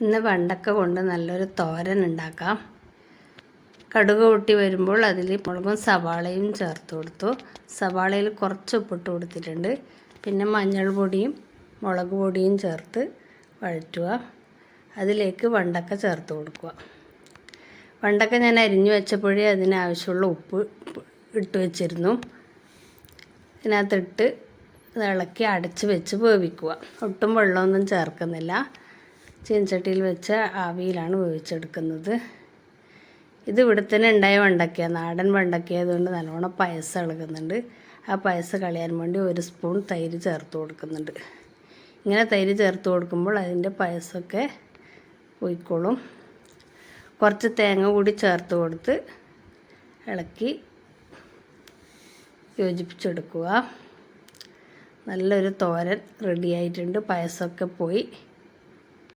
ഇന്ന് വെണ്ടക്ക കൊണ്ട് നല്ലൊരു തോരൻ ഉണ്ടാക്കാം. കടുക് പൊട്ടി വരുമ്പോൾ അതിൽ മുളകും സവാളയും ചേർത്ത് കൊടുത്തു. സവാളയിൽ കുറച്ച് ഉപ്പിട്ട് കൊടുത്തിട്ടുണ്ട്. പിന്നെ മഞ്ഞൾ പൊടിയും മുളക് പൊടിയും ചേർത്ത് വഴറ്റുക. അതിലേക്ക് വെണ്ടക്ക ചേർത്ത് കൊടുക്കുക. വെണ്ടക്ക ഞാൻ അരിഞ്ഞു വെച്ചപ്പോഴേ അതിനാവശ്യമുള്ള ഉപ്പ് ഇട്ട് വെച്ചിരുന്നു. ഇതിനകത്തിട്ട് ഇത് ഇളക്കി അടച്ച് വെച്ച് വേവിക്കുക. ഒട്ടും വെള്ളമൊന്നും ചേർക്കുന്നില്ല. ചീനച്ചട്ടിയിൽ വെച്ച ആവിയിലാണ് വേവിച്ചെടുക്കുന്നത്. ഇത് ഇവിടെ തന്നെ ഉണ്ടായ വെണ്ടയ്ക്ക നാടൻ വെണ്ടയ്ക്ക ആയതുകൊണ്ട് നല്ലോണം പായസം ഇളകുന്നുണ്ട്. ആ പായസം കളയാൻ വേണ്ടി ഒരു സ്പൂൺ തൈര് ചേർത്ത് കൊടുക്കുന്നുണ്ട്. ഇങ്ങനെ തൈര് ചേർത്ത് കൊടുക്കുമ്പോൾ അതിന്റെ പായസമൊക്കെ പോയിക്കോളും. കുറച്ച് തേങ്ങ കൂടി ചേർത്ത് കൊടുത്ത് ഇളക്കി യോജിപ്പിച്ചെടുക്കുക. നല്ലൊരു തോരൻ റെഡിയായിട്ടുണ്ട് പായസമൊക്കെ പോയി.